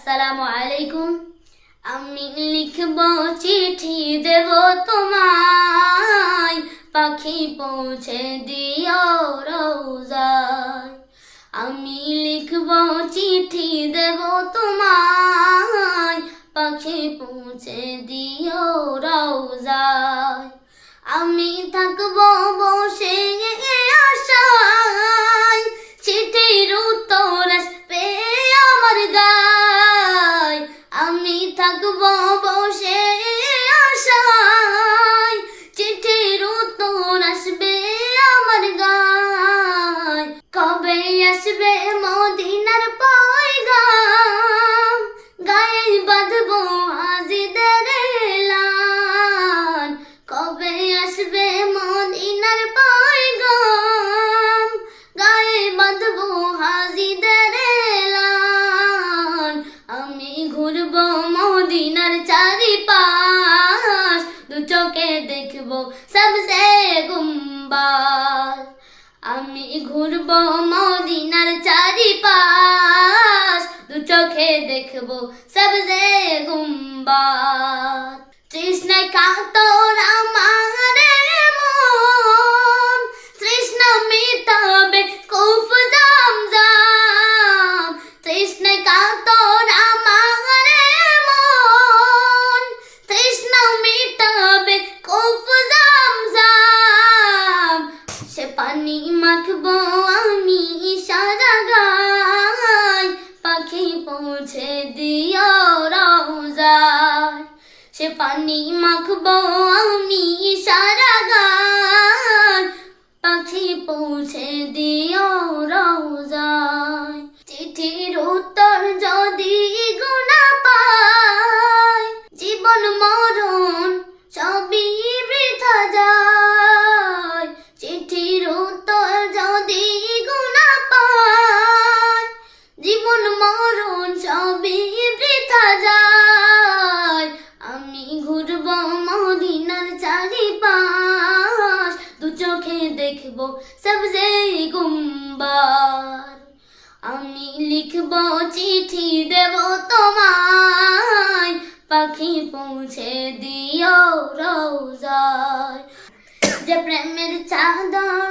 আসসালামু আলাইকুম। আমি লিখব চিঠি দেব তোমায়। পাখি পৌঁছে দিও রোজায়। আমি লিখব চিঠি দেব তোমায়। পাখি পৌঁছে দিও রোজায়। আমি থাকব ঘুরবো মদিনার চারিপাশ। দু চোখে দেখব সবসে গুম্বার। আমি ঘুরবো মদিনার চারিপাশ। দু চোখে দেখব সবসে গুম্বার। তৃষ্ণায় কাতর আমার পানি মাখবো আমি সারা গায় পাখি পৌঁছে দিও রোজায় সে পানি মাখবো আমি সারা সবই বৃথা যায় আমি ঘুরব মদিনার চারিপাশ, দু চোখে দেখব সবজে গুম্বার। আমি লিখব চিঠি দেব তোমায়, পাখি পৌঁছে দিও রোজায়। যে প্রেমের চাদর